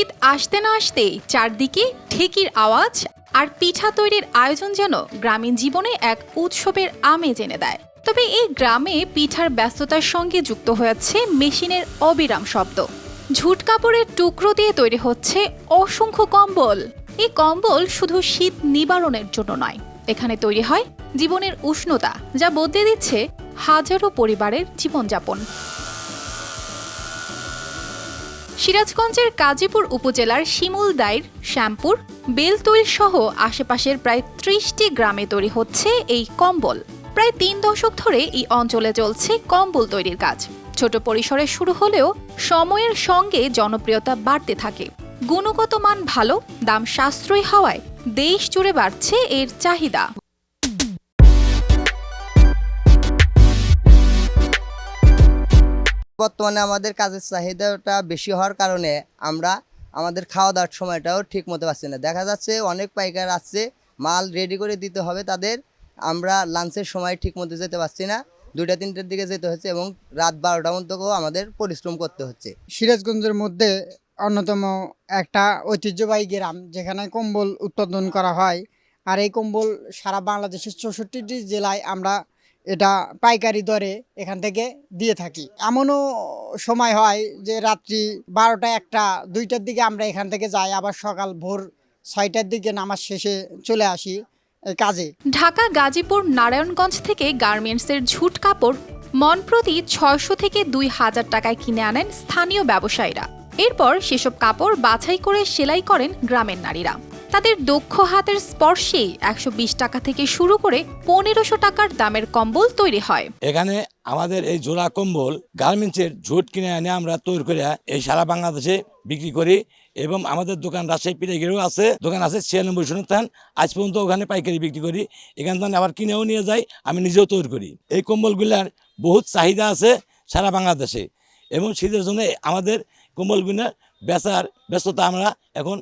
শীত আসতে না আসতেই চারদিকে ঠেকির আওয়াজ আর পিঠা তৈরির আয়োজন যেন গ্রামীণ জীবনে এক উৎসবের আমেজ এনে দেয়। তবে এই গ্রামে পিঠার ব্যস্ততার সঙ্গে যুক্ত হয়েছে মেশিনের অবিরাম শব্দ। ঝুট কাপড়ের টুকরো দিয়ে তৈরি হচ্ছে অসংখ্য কম্বল। এই কম্বল শুধু শীত নিবারণের জন্য নয়, এখানে তৈরি হয় জীবনের উষ্ণতা, যা বদলে দিচ্ছে হাজারো পরিবারের জীবনযাপন। সিরাজগঞ্জের কাজীপুর উপজেলার শিমুলদাইর শ্যামপুর, বেলতৈল সহ আশেপাশের প্রায় ত্রিশটি গ্রামে তৈরি হচ্ছে এই কম্বল। প্রায় তিন দশক ধরে এই অঞ্চলে চলছে কম্বল তৈরির কাজ। ছোট পরিসরে শুরু হলেও সময়ের সঙ্গে জনপ্রিয়তা বাড়তে থাকে। গুণগত মান ভালো, দাম সাশ্রয়ী হওয়ায় দেশ জুড়ে বাড়ছে এর চাহিদা। বর্তমানে আমাদের কাজের চাহিদাটা বেশি হওয়ার কারণে আমরা আমাদের খাওয়া দাওয়ার সময়টাও ঠিক মতো পাচ্ছি না। দেখা যাচ্ছে অনেক পাইকার আসছে, মাল রেডি করে দিতে হবে তাদের। আমরা লাঞ্চের সময় ঠিক মতো যেতে পারছি না। দুইটা, তিনটের দিকে যেতে হচ্ছে এবং রাত বারোটা মধ্যেও আমাদের পরিশ্রম করতে হচ্ছে। সিরাজগঞ্জের মধ্যে অন্যতম একটা ঐতিহ্যবাহী গ্রাম, যেখানে কম্বল উৎপাদন করা হয়। আর এই কম্বল সারা বাংলাদেশের চৌষট্টিটি জেলায় আমরা এটা পাইকারি দরে এখান থেকে দিয়ে থাকি। এমনও সময় হয় যে রাত্রি বারোটা, একটা, দুইটার দিকে আমরা এখান থেকে যাই, আবার সকাল ভোর ছয়টার দিকে নামাজ শেষে চলে আসি কাজে। ঢাকা, গাজীপুর, নারায়ণগঞ্জ থেকে গার্মেন্টসের ঝুট কাপড় মন প্রতি ছয়শো থেকে দুই হাজার টাকায় কিনে আনেন স্থানীয় ব্যবসায়ীরা। এরপর সেসব কাপড় বাছাই করে সেলাই করেন গ্রামের নারীরা। তাদের দক্ষ হাতের স্পর্শে একশো বিশ টাকা থেকে শুরু করে পনেরোশো টাকার দামের কম্বল তৈরি হয়। এখানে আমাদের এই জোড়া কম্বল গার্মেন্টসের ঝুট কিনে এনে আমরা তৈরি করে এই সারা বাংলাদেশে বিক্রি করি এবং আমাদের দোকান রাজশাহী পিড়াইগেরও আছে, দোকান আছে ছিয়ানব্বই সন্তান। আজ পর্যন্ত ওখানে পাইকারি বিক্রি করি, এখান থেকে আবার কিনেও নিয়ে যাই, আমি নিজেও তৈরি করি। এই কম্বলগুলার বহুত চাহিদা আছে সারা বাংলাদেশে এবং শীতের জন্য আমাদের কম্বলগুলার বেচার ব্যস্ততা আমরা এখন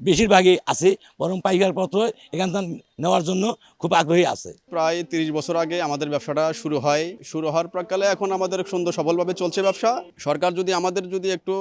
বেশিরভাগই আছে বরং পাইকার পত্র এখান থেকে নেওয়ার জন্য খুব আগ্রহী আছে। প্রায় তিরিশ বছর আগে আমাদের ব্যবসাটা শুরু হয়। শুরু হওয়ার প্রাককালে এখন আমাদের সুন্দর সফলভাবে চলছে ব্যবসা। সরকার যদি আমাদের যদি একটু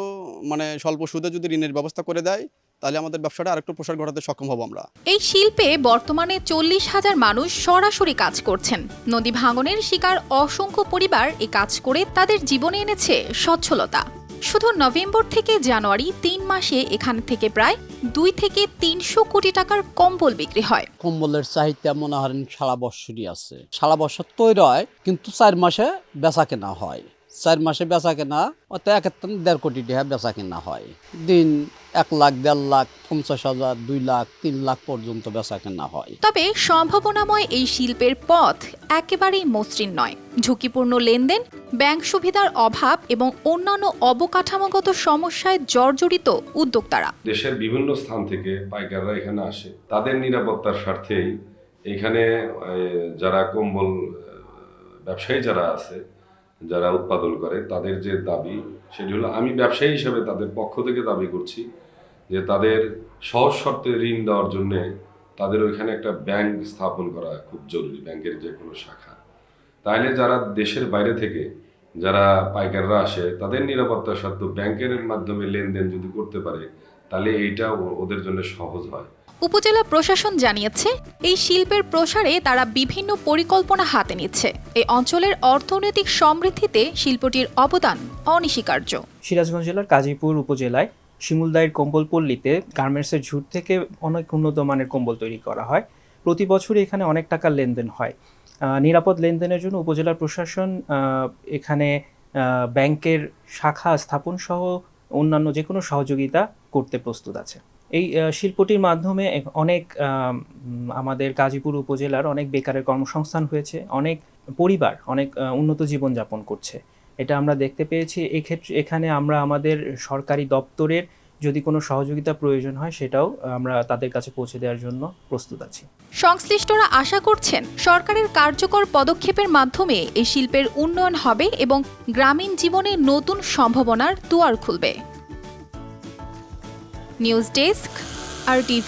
মানে স্বল্প সুদে যদি ঋণের ব্যবস্থা করে দেয় তাহলে আমাদের ব্যবসাটা আরেকটু প্রসার ঘটাতে সক্ষম হব আমরা। এই শিল্পে বর্তমানে চল্লিশ হাজার মানুষ সরাসরি কাজ করছেন। নদী ভাঙনের শিকার অসংখ্য পরিবার এই কাজ করে তাদের জীবনে এনেছে সচ্ছলতা শুধু নভেম্বর থেকে জানুয়ারি তিন মাসে এখান থেকে প্রায় দুই থেকে তিনশো কোটি টাকার কম্বল বিক্রি হয়। কম্বলের চাহিদা মনে হয় সারা বছরই আছে। সারা বছর তৈরি হয়, কিন্তু চার মাসে বেচা কেনা হয়। চার মাসে বেচা কেনা অত এক একটা দেড় কোটি টাকা বেচা কেনা হয়। দিন এক লাখ দেড় লাখ পঞ্চাশ হাজার দুই লাখ তিন লাখ পর্যন্ত বেচা কেনা হয়। তবে সম্ভাবনাময় এই শিল্পের পথ একেবারেই মসৃণ নয়। ঝুঁকিপূর্ণ লেনদেন ব্যাংক সুবিধার অভাব এবং অন্যান্য অবকাঠামোগত সমস্যায় জর্জরিত উদ্যোক্তারা। দেশের বিভিন্ন স্থান থেকে পাইকাররা এখানে আসে। তাদের নিরাপত্তার স্বার্থেই এখানে যারা কম্বল ব্যবসায়ী যারা আছে যারা উৎপাদন করে, তাদের যে দাবি, সেটি হলো আমি ব্যবসায়ী হিসেবে তাদের পক্ষ থেকে দাবি করছি যে তাদের সহজ শর্তে ঋণ দেওয়ার জন্য তাদের ওইখানে একটা ব্যাংক স্থাপন করা খুব জরুরি, ব্যাংকের যে কোনো শাখা। তাইলে যারা দেশের বাইরে থেকে যারা পাইকাররা আসে, তাদের নিরাপত্তার স্বার্থে ব্যাংকের মাধ্যমে লেনদেন যদি করতে পারে, তাহলে এইটা ওদের জন্য সহজ হয়। উপজেলা প্রশাসন জানিয়েছে, এই শিল্পের প্রসারে তারা বিভিন্ন পরিকল্পনা হাতে নিচ্ছে। এই অঞ্চলের অর্থনৈতিক সমৃদ্ধিতে শিল্পটির অবদান অনস্বীকার্য। সিরাজগঞ্জ জেলার কাজীপুর উপজেলায় শিমুলদাইয়ের কম্বলপল্লীতে গার্মেন্টসের ঝুট থেকে অনেক উন্নত মানের কম্বল তৈরি করা হয়। প্রতি বছরই এখানে অনেক টাকার লেনদেন হয়। নিরাপদ লেনদেনের জন্য উপজেলা প্রশাসন এখানে ব্যাংকের শাখা স্থাপন সহ অন্যান্য যে কোনো সহযোগিতা করতে প্রস্তুত আছে। এই শিল্পটির মাধ্যমে অনেক আমাদের গাজীপুর উপজেলার অনেক বেকারের কর্মসংস্থান হয়েছে, অনেক পরিবার, অনেক উন্নত জীবনযাপন করছে। এটা আমরা দেখতে পেয়েছি। এক্ষেত্রে, এখানে আমরা আমাদের সরকারি দপ্তরের যদি কোনো সহযোগিতা প্রয়োজন হয়, সেটাও আমরা তাদের কাছে পৌঁছে দেওয়ার জন্য প্রস্তুত আছি। সংশ্লিষ্টরা আশা করছেন, সরকারের কার্যকর পদক্ষেপের মাধ্যমে এই শিল্পের উন্নয়ন হবে এবং গ্রামীণ জীবনে নতুন সম্ভাবনার দুয়ার খুলবে। News desk R T